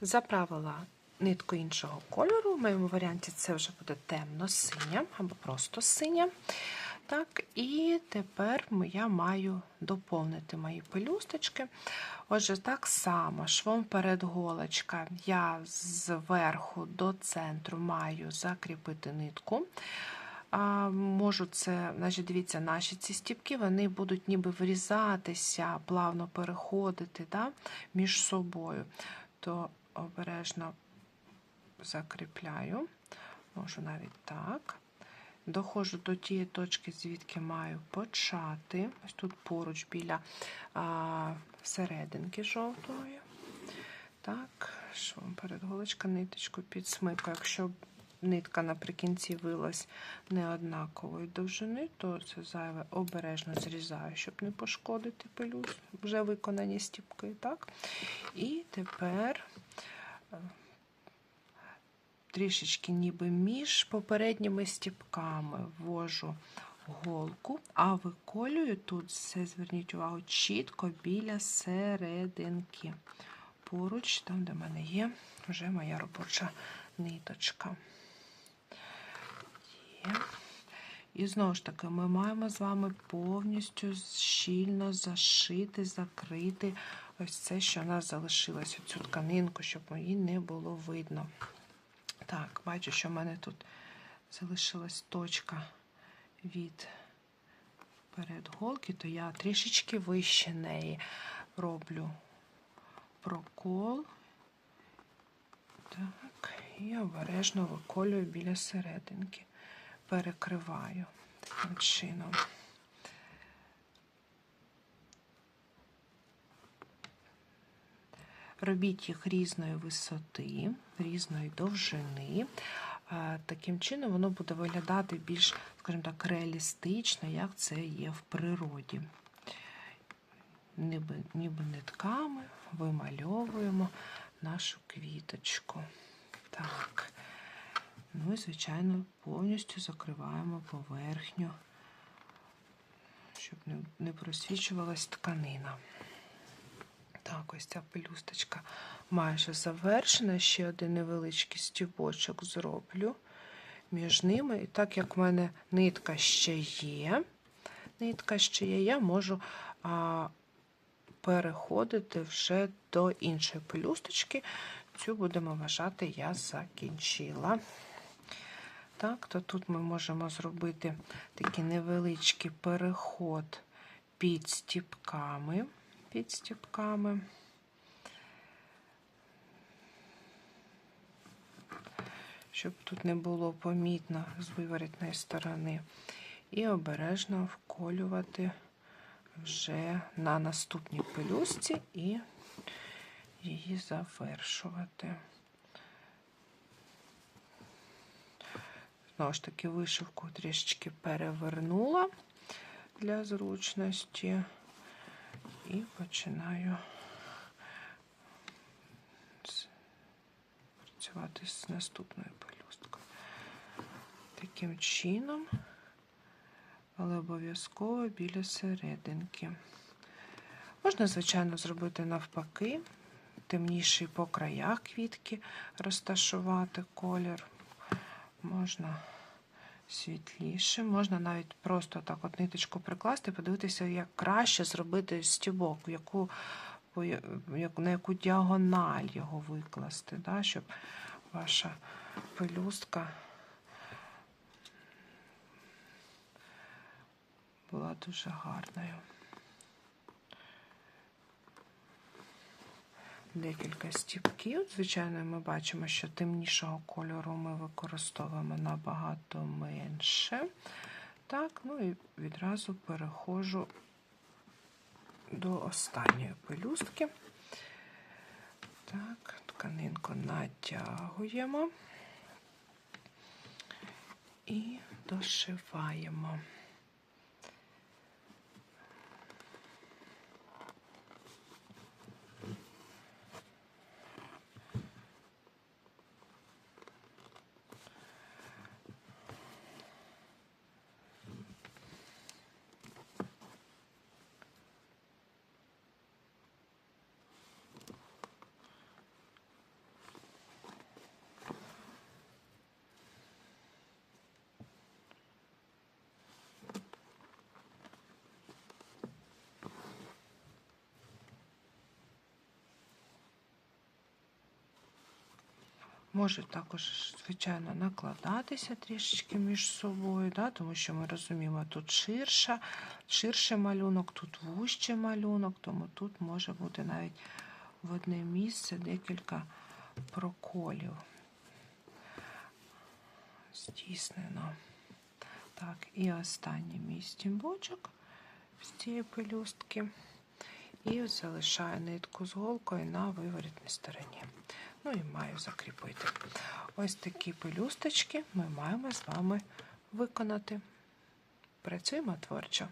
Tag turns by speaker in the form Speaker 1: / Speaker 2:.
Speaker 1: Заправила нитку іншого кольору. В моєму варіанті це вже буде темно-синя або просто синя. Так, і тепер я маю доповнити мої пелюсточки. Отже, так само швом перед голочка я зверху до центру маю закріпити нитку. А, Можу це, значить, дивіться, наші ці стіпки вони будуть ніби врізатися, плавно переходити да, між собою. То обережно закріпляю, можу навіть так. Доходжу до тієї точки, звідки маю почати. Ось тут поруч біля а, серединки жовтої. Так, що перед голочка ниточку підсмикаю. Якщо нитка наприкінці вилась неоднакової довжини, то це зайве обережно зрізаю, щоб не пошкодити пелюс, вже виконані стіпки. Так? І тепер трішечки ніби між попередніми стіпками ввожу голку, а виколюю тут все, зверніть увагу, чітко біля серединки. Поруч, там, де в мене є, вже моя робоча ниточка. І знову ж таки, ми маємо з вами повністю щільно зашити, закрити ось це, що у нас залишилось, цю тканинку, щоб її не було видно. Так, бачу, що в мене тут залишилась точка від передголки, то я трішечки вище неї роблю прокол. Так, і обережно виколюю біля серединки, перекриваю таким чином. Робіть їх різної висоти, різної довжини. Таким чином воно буде виглядати більш, скажімо так, реалістично, як це є в природі. Ніби, ніби нитками вимальовуємо нашу квіточку. Так. Ну і, звичайно, повністю закриваємо поверхню, щоб не просвічувалась тканина. Так, ось ця пелюсточка майже завершена. Ще один невеличкий стібочок зроблю між ними. І так як в мене нитка ще є, нитка ще є, я можу а, переходити вже до іншої пелюсточки. Цю будемо вважати, я закінчила. Так, то тут ми можемо зробити такий невеличкий переход під стіпками під стіпками. Щоб тут не було помітно з виворітної сторони. І обережно вколювати вже на наступній пелюстці і її завершувати. Знову ж таки, вишивку трішечки перевернула для зручності і починаю працювати з наступною пелюсткою. Таким чином, але обов'язково біля серединки. Можна, звичайно, зробити навпаки, темніший по краях квітки розташувати колір. Можна світліше. Можна навіть просто так от ниточку прикласти, подивитися, як краще зробити стібок, яку, на яку діагональ його викласти, да, щоб ваша пелюстка була дуже гарною. Декілька стіпків. Звичайно, ми бачимо, що темнішого кольору ми використовуємо набагато менше. Так, ну і відразу переходжу до останньої пелюстки. Так, тканинку натягуємо і дошиваємо. Може також, звичайно, накладатися трішечки між собою, да, тому що ми розуміємо, тут ширша, ширший малюнок, тут вужчий малюнок, тому тут може бути навіть в одне місце декілька проколів. Здійснено. Так, і останній мій стімбочок з цієї пелюстки. І залишаю нитку з голкою на виворітній стороні. Ну і маю закріпити. Ось такі пелюсточки ми маємо з вами виконати. Працюємо творчо.